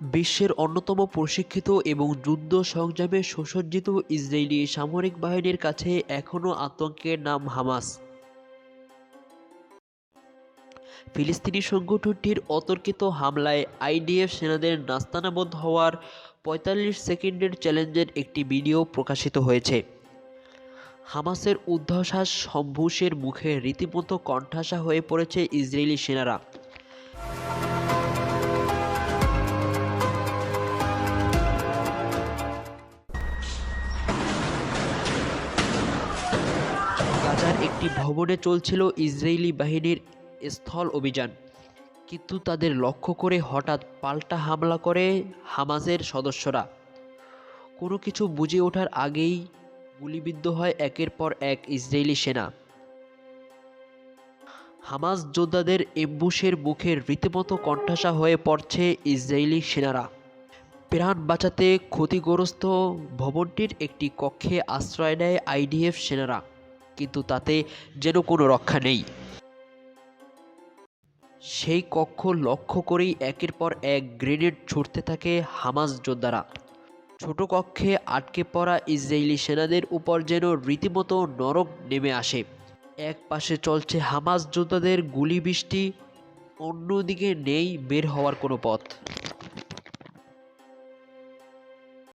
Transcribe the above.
বিশ্বের অন্যতম প্রশিক্ষিত এবং যুদ্ধ সংযমে সুসজ্জিত ইসরায়েলি সামরিক বাহিনীর কাছে এখনও আতঙ্কের নাম হামাস। ফিলিস্তিনি সংগঠনটির অতর্কিত হামলায় আইডিএফ সেনাদের নাস্তানাবদ্ধ হওয়ার পঁয়তাল্লিশ সেকেন্ডের চ্যালেঞ্জের একটি ভিডিও প্রকাশিত হয়েছে। হামাসের ঊর্ধ্বশ্বাস সম্ভূষের মুখে রীতিমতো কণ্ঠাসা হয়ে পড়েছে ইসরায়েলি সেনারা। একটি ভবনে চলছিল ইসরায়েলি বাহিনীর স্থল অভিযান। কিন্তু তাদের লক্ষ্য করে হঠাৎ পাল্টা হামলা করে হামাসের সদস্যরা। কোনো কিছু বুঝে ওঠার আগেই গুলিবিদ্ধ হয় একের পর এক ইসরায়েলি সেনা। হামাস যোদ্ধাদের এম্বুশের মুখে রীতিমতো কণ্ঠাসা হয়ে পড়ছে ইসরায়েলি সেনারা। প্রাণ বাঁচাতে ক্ষতিগ্রস্ত ভবনটির একটি কক্ষে আশ্রয় নেয় আইডিএফ সেনারা। কিন্তু তাতে যেন কোনো রক্ষা নেই। সেই কক্ষ লক্ষ্য করেই একের পর এক গ্রেনেড ছুটতে থাকে হামাস যোদ্ধারা। ছোট কক্ষে আটকে পড়া ইসরায়েলি সেনাদের উপর যেন রীতিমতো নরক নেমে আসে। এক পাশে চলছে হামাস যোদ্ধাদের গুলি বৃষ্টি অন্যদিকে নেই বের হওয়ার কোনো পথ।